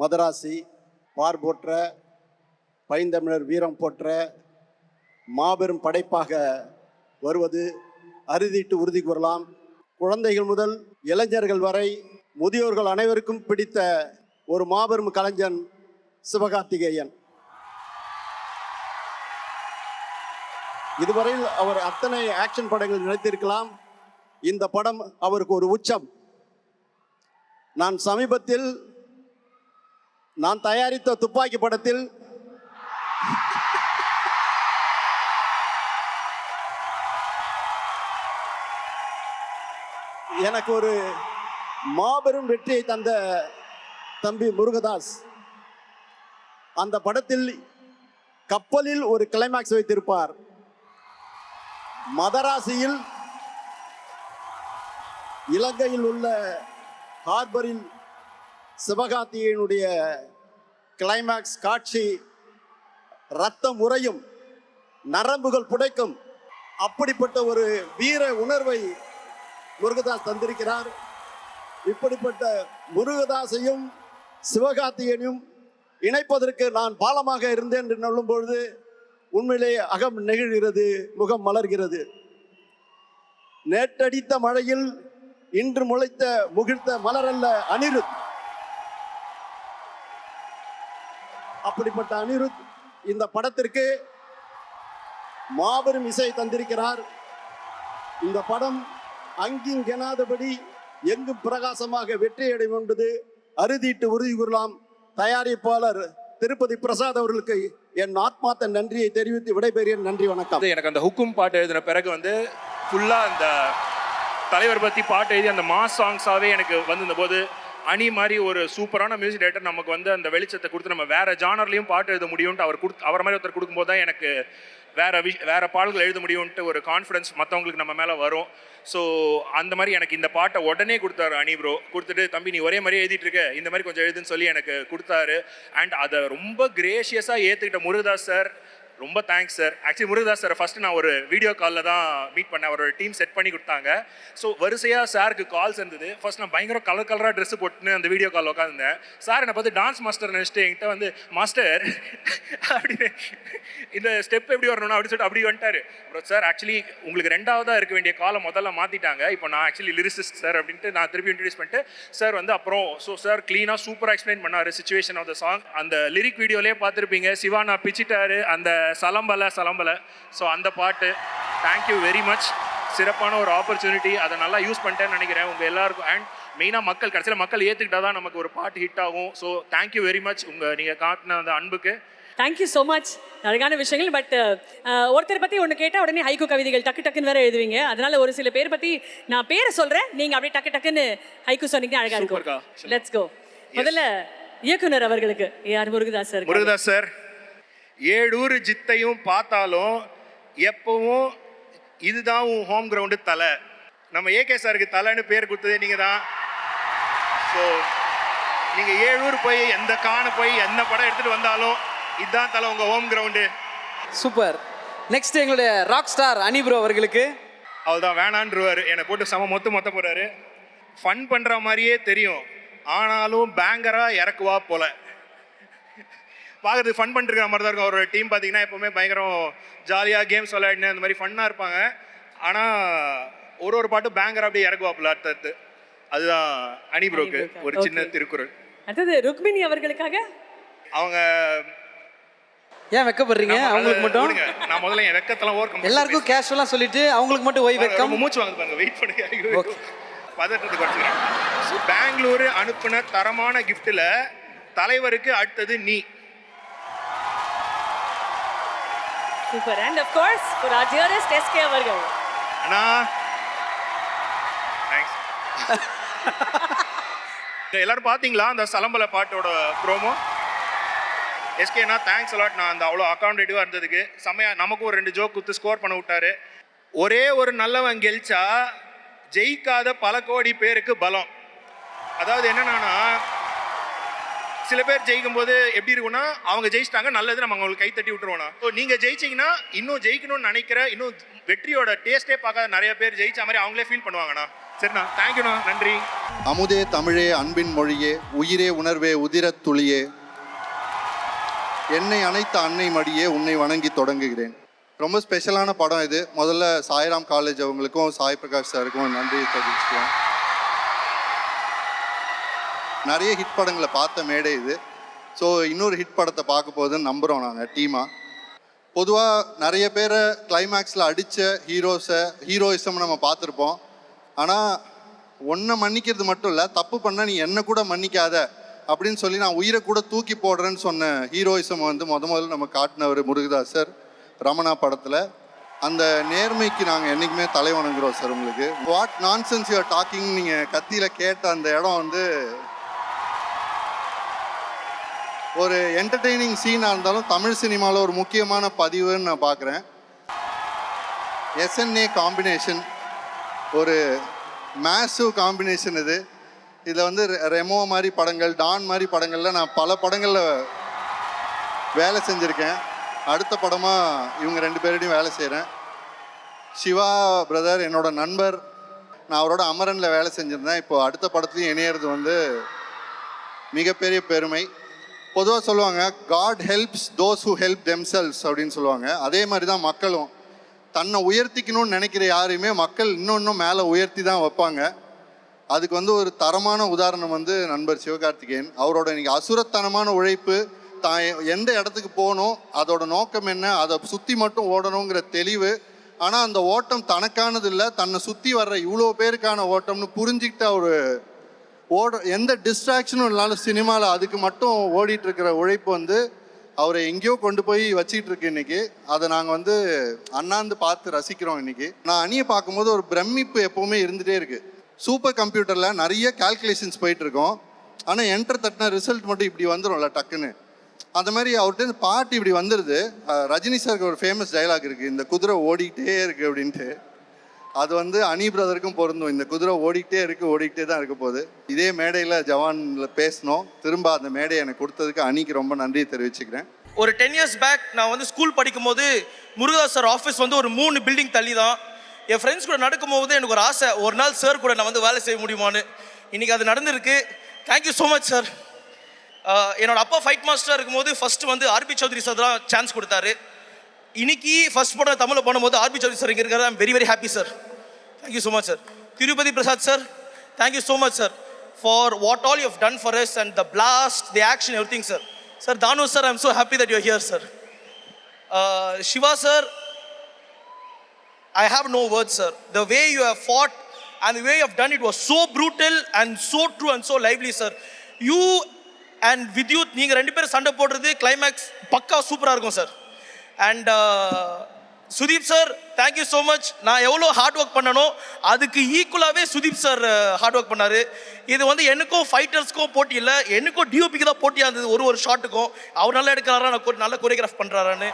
மதராசி பார் போற்ற பைந்தமிழர் வீரம் போற்ற மாபெரும் படைப்பாக வருவது. அறுதிட்டு உறுதி கூறலாம் குழந்தைகள் முதல் இளைஞர்கள் வரை முதியோர்கள் அனைவருக்கும் பிடித்த ஒரு மாபெரும் கலைஞன் சிவகார்த்திகேயன். இதுவரையில் அவர் அத்தனை ஆக்ஷன் படங்கள் நினைத்திருக்கலாம் இந்த படம் அவருக்கு ஒரு உச்சம். நான் சமீபத்தில் நான் தயாரித்த துப்பாக்கி படத்தில் எனக்கு ஒரு மாபெரும் வெற்றியை தந்த தம்பி முருகதாஸ். அந்த படத்தில் கப்பலில் ஒரு கிளைமாக்ஸ் வைத்திருப்பார். மதராசியில் இலங்கையில் உள்ள ஹார்பரில் சிவகார்த்திகேயனுடைய கிளைமாக்ஸ் காட்சி ரத்தம் உறையும் நரம்புகள் புடைக்கும். அப்படிப்பட்ட ஒரு வீர உணர்வை முருகதாஸ் தந்திருக்கிறார். இப்படிப்பட்ட முருகதாசையும் சிவகார்த்திகேயனையும் இணைப்பதற்கு நான் பாலமாக இருந்தேன் என்று சொல்லும் பொழுது உண்மையிலே அகம் நெகிழ்கிறது முகம் மலர்கிறது. நேற்றடித்த மழையில் இன்று முளைத்த முகிழ்த்த மலரல்ல அனிருத். அப்படிப்பட்ட அனிருத் இந்த படத்திற்கு மாபெரும் இசை தந்திருக்கிறார். இந்த படம் அங்கிங்கெனாதபடி எங்கும் பிரகாசமாக வெற்றியடையும் என்பது அறுதிட்டு உறுதி கூறலாம். தயாரிப்பாளர் திருப்பதி பிரசாத் அவர்களுக்கு என் ஆத்மார்த்த நன்றியை தெரிவித்து விடைபெறுகிறேன். நன்றி வணக்கம். எனக்கு அந்த ஹுக்கும் பாட்டு எழுதின பிறகு வந்து ஃபுல்லாக அந்த தலைவர் பற்றி பாட்டு எழுதி அந்த மாஸ் சாங்ஸாகவே எனக்கு வந்திருந்த போது அணி மாதிரி ஒரு சூப்பரான மியூசிக் டைரக்டர் நமக்கு வந்து அந்த வெளிச்சத்தை கொடுத்து நம்ம வேற ஜானர்லையும் பாட்டு எழுத முடியும்ட்டு அவர் கொடுத்து அவர் மாதிரி ஒருத்தர் கொடுக்கும்போது தான் எனக்கு வேற விஷ் வேற பாடல்கள் எழுத முடியும்ட்டு ஒரு கான்ஃபிடன்ஸ் மற்றவங்களுக்கு நம்ம மேலே வரும். ஸோ அந்த மாதிரி எனக்கு இந்த பாட்டை உடனே கொடுத்தாரு அணி ப்ரோ கொடுத்துட்டு தம்பி நீ ஒரே மாதிரி எழுதிட்டு இருக்க. இந்த மாதிரி கொஞ்சம் எழுதுன்னு சொல்லி எனக்கு கொடுத்தாரு. அண்ட் அதை ரொம்ப கிரேஷியஸாக ஏற்றுக்கிட்ட முருகதாஸ் சார் ரொம்ப thanks sir actually Murugadoss sir first நான் ஒரு வீடியோ காலில் தான் மீட் பண்ணேன். அவரோட டீம் செட் பண்ணி கொடுத்தாங்க. ஸோ வரிசையாக சாருக்கு கால்ஸ் இருந்தது. ஃபர்ஸ்ட் நான் பயங்கர கலர் கலராக ட்ரெஸ் போட்டுன்னு அந்த வீடியோ கால் உட்காந்துருந்தேன் சார் என்னை பார்த்து டான்ஸ் மாஸ்டர் நினச்சிட்டு என்கிட்ட வந்து மாஸ்டர் அப்படின்னு இந்த ஸ்டெப் எப்படி வரணும் அப்படின்னு சொல்லிட்டு அப்படி வந்துட்டாரு. அப்புறம் சார் ஆக்சுவலி உங்களுக்கு ரெண்டாவதாக இருக்க வேண்டிய காலை முதல்ல மாற்றிட்டாங்க இப்போ நான் ஆக்சுவலி லிரிசிஸ்ட் சார் அப்படின்ட்டு நான் திருப்பி இன்ட்ரடியூஸ் பண்ணிட்டு சார் வந்து அப்புறம் ஸோ சார் க்ளீனாக சூப்பராக எக்ஸ்பிளைன் பண்ணார் சுச்சுவேஷன் ஆஃப் த சாங் அந்த லிரிக் வீடியோலேயே பார்த்துருப்பீங்க. சிவா நான் பிச்சிட்டாரு. அந்த சலம்பல சலம்பல. ஸோ அந்த பாட்டு தேங்க்யூ வெரி மச் சிறப்பான ஒரு ஆப்பர்ச்சுனிட்டி அதை நல்லா யூஸ் பண்ணிட்டேன்னு நினைக்கிறேன் உங்கள் எல்லாருக்கும். அண்ட் மெயினாக மக்கள் கடைசியில் மக்கள் ஏற்றுக்கிட்டா தான் நமக்கு ஒரு பாட்டு ஹிட் ஆகும். ஸோ தேங்க்யூ வெரி மச் உங்கள் நீங்கள் காட்டின அந்த அன்புக்கு. தேங்க்யூ ஸோ மச் அழகான விஷயங்கள் பட் ஒருத்தர் பற்றி ஒன்று கேட்டால் உடனே ஹைக்கு கவிதைகள் டக்கு டக்குன்னு வேற எழுதுவீங்க. அதனால ஒரு சில பேர் பற்றி நான் பேரை சொல்கிறேன் நீங்கள் அப்படியே டக்கு டக்குன்னு ஹைக்கு சொன்னீங்கன்னா அழகாக. இருக்கும். Let's go. முதல்ல இயக்குனர் அவர்களுக்கு. A R Murugadoss sir. Murugadoss sir. ஏழூர் ஜித்தையும் பார்த்தாலும் எப்பவும் இதுதான் உன் ஹோம் கிரவுண்டு தலை. நம்ம ஏகே சாருக்கு தலைன்னு பேர் கொடுத்ததே நீங்கள் தான் ஸோ நீங்கள் ஏழூர் போய் எந்த காண போய் எந்த படம் எடுத்துகிட்டு வந்தாலும் இதுதான் தலை உங்கள் ஹோம் கிரவுண்டு சூப்பர் நெக்ஸ்ட் எங்களுடைய ராக் ஸ்டார் அனி ப்ரோ அவர்களுக்கு. அவர் தான் வேணான்றவர். என்னை போட்டு சம மொத்த மொத்த போகிறாரு ஃபன் பண்ணுற மாதிரியே தெரியும். ஆனாலும் பேங்கராக இறக்குவா போல. பார்க்குறதுக்கு ஃபன் பண்ணிருக்கிற மாதிரி தான் இருக்கும். அவரோட டீம் பார்த்தீங்கன்னா எப்போவுமே பயங்கரம் ஜாலியாக கேம்ஸ் விளையாடினு அந்த மாதிரி ஃபன்னாக இருப்பாங்க. ஆனால் ஒரு ஒரு பாட்டு பேங்கராக அப்படியே இறக்குவாப்புல அடுத்தடுத்து. அதுதான் அனி ப்ரோக்கு. ஒரு சின்ன. திருக்குறள். அடுத்தது ருக்மிணி அவர்களுக்காக? அவங்க ஏன் வெக்கப்படுறீங்க? அவங்களுக்கு மட்டும். நான் முதல்ல என் வெக்கத்தெல்லாம் ஓர்க்கம் எல்லாருக்கும் கேஷுவலாக சொல்லிட்டு அவங்களுக்கு மட்டும் ஓய் வெக்கம். ரொம்ப மூச்சு வாங்க பாருங்க வெயிட் பண்ணுங்க. பதட்டத்தை குறைச்சிக்கிறேன். பெங்களூரு அனுப்புன தரமான கிஃப்ட்ல தலைவருக்கு அடுத்தது நீ. Super and of course for our dearest S K அவர்கள் அண்ணா. தேங்க்ஸ் எல்லாரும் பாத்தீங்களா அந்த சலம்பல பாட்டோட ப்ரோமோ எஸ்கேனா தேங்க்ஸ் அலாட் நான் அந்த அவ்வளோ அக்காமடேட்டிவாக இருந்ததுக்கு. செம்மையா நமக்கும் ஒரு ரெண்டு ஜோக் குத்து ஸ்கோர் பண்ண விட்டாரு. ஒரே ஒரு நல்லவன் கெலிச்சா ஜெயிக்காத பல கோடி பேருக்கு பலம். அதாவது என்னன்னா சில பேர் ஜெயிக்கும் போது எப்படி இருக்கும்னா அவங்க ஜெயிச்சிட்டாங்க நல்லது நம்ம அவங்களுக்கு கை தட்டி விட்டுருவோம்னா. ஸோ நீங்க ஜெயிச்சீங்கன்னா இன்னும் ஜெயிக்கணும்னு நினைக்கிற இன்னும் வெற்றியோட டேஸ்டே பார்க்காத நிறைய பேர் ஜெயிச்ச மாதிரி அவங்களே ஃபீல் பண்ணுவாங்கண்ணா. சரிண்ணா தேங்க்யூண்ணா நன்றி. அமுதே தமிழே அன்பின் மொழியே உயிரே உணர்வே உதிரத் துளியே. என்னை அனைத்த அன்னை மடியே உன்னை வணங்கி தொடங்குகிறேன். ரொம்ப ஸ்பெஷலான படம் இது. முதல்ல சாய்ராம் காலேஜ் அவங்களுக்கும் சாய் பிரகாஷ் சாருக்கும் நன்றி தெரிவிச்சுக்கிறேன். நிறைய ஹிட் படங்களை பார்த்த மேடை இது. ஸோ இன்னொரு ஹிட் படத்தை பார்க்க போகுதுன்னு நம்புகிறோம் நாங்கள் டீமாக பொதுவாக நிறைய பேரை கிளைமேக்ஸில் அடித்த ஹீரோஸை ஹீரோயிசம் நம்ம பார்த்துருப்போம். ஆனால் ஒன்றை மன்னிக்கிறது மட்டும் இல்லை தப்பு பண்ணால் நீ என்ன கூட மன்னிக்காத அப்படின்னு சொல்லி நான் உயிரை கூட தூக்கி போடுறேன்னு சொன்ன ஹீரோயிசம் வந்து முத முதல்ல நம்ம காட்டினவர் சார் ரமணா படத்தில். அந்த நேர்மைக்கு நாங்கள் என்றைக்குமே தலை வணங்குறோம் சார் உங்களுக்கு. What nonsense you are talking நீங்கள் கத்தியில் கேட்ட அந்த இடம் வந்து ஒரு என்டர்டெய்னிங் சீனாக இருந்தாலும் தமிழ் சினிமாவில் ஒரு முக்கியமான பதிவுன்னு நான் பார்க்குறேன் எஸ்என்ஏ காம்பினேஷன் ஒரு மேசு காம்பினேஷன் இது. இதில் வந்து ரெ- ரெமோ மாதிரி படங்கள் டான் மாதிரி படங்களில் நான் பல படங்களில் வேலை செஞ்சுருக்கேன். அடுத்த படமாக இவங்க ரெண்டு பேரோடையும் வேலை செய்கிறேன் சிவா பிரதர் என்னோட நண்பர் நான் அவரோட அமரனில் வேலை செஞ்சுருந்தேன். இப்போது அடுத்த படத்துலையும் இணையிறது வந்து மிகப்பெரிய பெருமை. பொதுவாக சொல்லுவாங்க God helps those who help themselves அப்படின்னு சொல்லுவாங்க. அதே மாதிரி தான் மக்களும். தன்னை உயர்த்திக்கணும்னு நினைக்கிற யாரையுமே மக்கள் இன்னும் இன்னும் மேலே உயர்த்தி தான் வைப்பாங்க. அதுக்கு வந்து ஒரு தரமான உதாரணம் வந்து நண்பர் சிவகார்த்திகேயன். அவரோட இன்னைக்கு அசுரத்தனமான உழைப்பு தான் எந்த இடத்துக்கு போகணும் அதோட நோக்கம் என்ன அதை சுற்றி மட்டும் ஓடணுங்கிற தெளிவு. ஆனால் அந்த ஓட்டம் தனக்கானது இல்லை தன்னை சுற்றி வர்ற இவ்வளோ பேருக்கான ஓட்டம்னு புரிஞ்சுக்கிட்ட ஒரு ஓட எந்த டிஸ்ட்ராக்ஷனும் இல்லைனாலும் சினிமாவில் அதுக்கு மட்டும் ஓடிட்டுருக்கிற உழைப்பு வந்து அவரை எங்கேயோ கொண்டு போய் வச்சுக்கிட்டு இருக்கு இன்னைக்கு. அதை நாங்கள் வந்து அண்ணாந்து பார்த்து ரசிக்கிறோம் இன்னைக்கு. நான் அணியை பார்க்கும்போது ஒரு பிரமிப்பு எப்போவுமே இருந்துகிட்டே இருக்கு. சூப்பர் கம்ப்யூட்டரில் நிறைய கால்குலேஷன்ஸ் போயிட்டுருக்கோம். ஆனால் என்டர் தட்டின ரிசல்ட் மட்டும் இப்படி வந்துடும்ல டக்குன்னு. அந்த மாதிரி அவர்கிட்ட பாட்டு இப்படி வந்துடுது ரஜினி சாருக்கு ஒரு ஃபேமஸ் டைலாக் இருக்குது இந்த குதிரை ஓடிக்கிட்டே இருக்குது அப்படின்ட்டு. அது வந்து அனி பிரதருக்கும் பொருந்தும். இந்த குதிரை ஓடிக்கிட்டே இருக்கு ஓடிக்கிட்டே தான் இருக்க போகுது. இதே மேடையில் ஜவானில் பேசினோம். திரும்ப அந்த மேடையை எனக்கு கொடுத்ததுக்கு அணிக்கு ரொம்ப நன்றி தெரிவிச்சுக்கிறேன். ஒரு டென் இயர்ஸ் பேக் நான் வந்து ஸ்கூல் படிக்கும்போது முருகதாஸ் சார் ஆஃபீஸ் வந்து ஒரு மூணு பில்டிங் தள்ளி தான் என் ஃப்ரெண்ட்ஸ் கூட நடக்கும்போது எனக்கு ஒரு ஆசை ஒரு நாள் சார் கூட நான் வந்து வேலை செய்ய முடியுமான்னு. இன்னைக்கு அது நடந்திருக்கு. தேங்க்யூ ஸோ மச் சார் என்னோட அப்பா ஃபைட் மாஸ்டராக இருக்கும்போது ஃபர்ஸ்ட் வந்து ஆர்பி சௌத்ரி சார் தான் சான்ஸ் கொடுத்தாரு. இன்னைக்கு ஃபர்ஸ்ட் படம் தமிழில் பண்ணும்போது ஆர்பி சௌத்ரி சார் இங்கே இருக்கிறது I'm very very happy sir thank you so much sir Tirupati Prasad sir thank you so much sir for what all you done for us and the blast the action everything sir sir Thanu sir I'm so happy that you here sir Siva sir I have no word sir the way you have fought and the way you have done it was so brutal and so true and so lively, sir. You நீங்கள் ரெண்டு பேரும் சண்டை போடுறது climax பக்கா சூப்பராக இருக்கும் sir and Sudeep sir thank you so much நான் எவ்வளோ ஹார்ட் ஒர்க் பண்ணனோ அதுக்கு ஈக்குவலாகவே சுதீப் சார் ஹார்ட் ஒர்க் பண்ணார். இது வந்து எனக்கும் ஃபைட்டர்ஸ்க்கும் போட்டி இல்லை. எனக்கும் டிஓபிக்கு தான் போட்டியாக இருந்தது ஒரு ஒரு ஷாட்டுக்கும் அவர் நல்லா எடுக்கிறாரா நான் நல்லா கொரியோகிராஃப் பண்ணுறாரான்னு